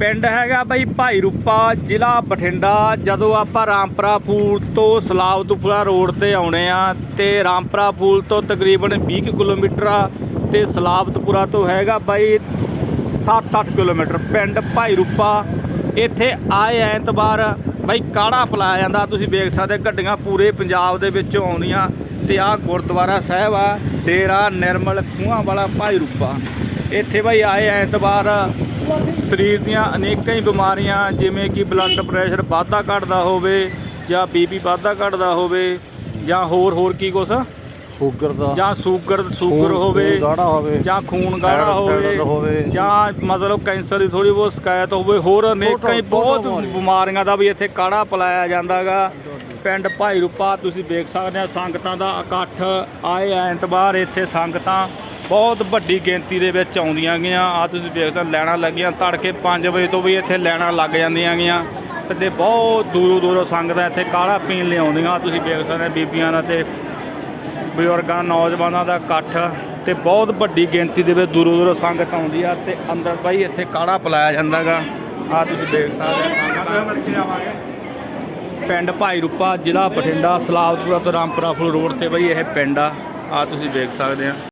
ਪਿੰਡ ਹੈਗਾ ਬਾਈ ਭਾਈ ਰੂਪਾ, ਜ਼ਿਲ੍ਹਾ ਬਠਿੰਡਾ। ਜਦੋਂ ਆਪਾਂ ਰਾਮਪਰਾ ਫੂਲ ਤੋਂ ਸਲਾਵਤਪੁਰਾ ਰੋਡ ਤੇ ਆਉਣੇ ਆ ਤੇ ਰਾਮਪਰਾ ਫੂਲ ਤੋਂ ਤਕਰੀਬਨ 20 ਕੁ ਕਿਲੋਮੀਟਰ ਆ ਤੇ ਸਲਾਵਤਪੁਰਾ ਤੋਂ ਹੈਗਾ ਬਾਈ 7-8 ਕਿਲੋਮੀਟਰ। ਪਿੰਡ ਭਾਈ ਰੂਪਾ, ਇੱਥੇ ਆਏ ਐਤਵਾਰ ਬਾਈ ਕਾੜਾ ਪਲਾਇਆ ਜਾਂਦਾ। ਤੁਸੀਂ ਵੇਖ ਸਕਦੇ ਗੱਡੀਆਂ ਪੂਰੇ ਪੰਜਾਬ ਦੇ ਵਿੱਚੋਂ ਆਉਂਦੀਆਂ ਤੇ ਆਹ ਗੁਰਦੁਆਰਾ ਸਾਹਿਬ ਆ, ਡੇਰਾ ਨਿਰਮਲ ਖੂਹਾਂ ਵਾਲਾ ਭਾਈ ਰੂਪਾ। ਇੱਥੇ ਬਾਈ ਆਏ ਐਤਵਾਰ ਸਰੀਰ ਦੀਆਂ ਅਨੇਕਾਂ ਹੀ ਬਿਮਾਰੀਆਂ ਜਿਵੇਂ ਕਿ ਬਲੱਡ ਪ੍ਰੈਸ਼ਰ ਵਾਧਾ ਘਟਦਾ ਹੋਵੇ ਜਾਂ ਬੀਪੀ ਵਾਧਾ ਘਟਦਾ ਹੋਵੇ ਜਾਂ ਹੋਰ ਹੋਰ ਕੀ ਕੁਛ? ਸ਼ੂਗਰ ਦਾ। ਜਾਂ ਸ਼ੂਗਰ ਸ਼ੂਗਰ ਹੋਵੇ ਗਾੜਾ ਹੋਵੇ। ਜਾਂ ਖੂਨ ਗਾੜਾ ਹੋਵੇ। ਜਾਂ ਮਤਲਬ ਕੈਂਸਰ ਦੀ ਥੋੜੀ ਬਹੁਤ ਸ਼ਿਕਾਇਤ ਹੋਵੇ ਹੋਰ ਅਨੇਕਾਂ ਹੀ ਬਹੁਤ ਬਿਮਾਰੀਆਂ। ਦਾ ਵੀ ਇੱਥੇ ਕਾੜਾ ਪਿਲਾਇਆ ਜਾਂਦਾਗਾ। ਪਿੰਡ ਭਾਈ ਰੂਪਾ ਤੁਸੀਂ ਵੇਖ ਸਕਦੇ ਆ ਸੰਗਤਾਂ ਦਾ ਇਕੱਠ ਆਏ ਐਤਵਾਰ ਇੱਥੇ ਸੰਗਤਾਂ। ਬਹੁਤ ਵੱਡੀ ਗਿਣਤੀ ਦੇ ਵਿੱਚ ਆਉਂਦੀਆਂ ਗੀਆਂ ਆ ਤੁਸੀਂ ਵੇਖ ਸਕਦੇ ਲੈਣਾ ਲੱਗੀਆਂ। ਤੜਕੇ 5 ਵਜੇ ਤੋਂ ਵੀ ਇੱਥੇ ਲੈਣਾ ਲੱਗ ਜਾਂਦੀਆਂ ਗੀਆਂ ਤੇ ਬਹੁਤ ਦੂਰੋਂ ਦੂਰੋਂ ਸੰਗਤਾਂ ਇੱਥੇ ਕਾੜਾ ਪੀਣ ਲਈ ਆਉਂਦੀਆਂ। ਤੁਸੀਂ ਵੇਖ ਸਕਦੇ ਬੀਬੀਆਂ ਦਾ ਤੇ ਬਜ਼ੁਰਗਾਂ, ਨੌਜਵਾਨਾਂ ਦਾ ਇਕੱਠ। ਤੇ ਬਹੁਤ ਵੱਡੀ ਗਿਣਤੀ ਦੇ ਵਿੱਚ ਦੂਰੋਂ ਦੂਰੋਂ ਸੰਗਤ ਆਉਂਦੀ ਆ ਤੇ ਅੰਦਰ ਬਾਈ ਇੱਥੇ ਕਾੜਾ ਪਿਲਾਇਆ ਜਾਂਦਾਗਾ ਆ ਤੁਸੀਂ ਦੇਖ ਸਕਦੇ ਪਿੰਡ ਭਾਈ ਰੂਪਾ, ਜ਼ਿਲ੍ਹਾ ਬਠਿੰਡਾ, ਸਲਾਬਪੁਰਾ ਤੋਂ ਰਾਮਪੁਰਾ ਫੁੱਲ ਰੋਡ ਤੇ ਬਾਈ ਇਹ ਪਿੰਡ ਆ। ਆ ਤੁਸੀਂ ਵੇਖ ਸਕਦੇ ਆ।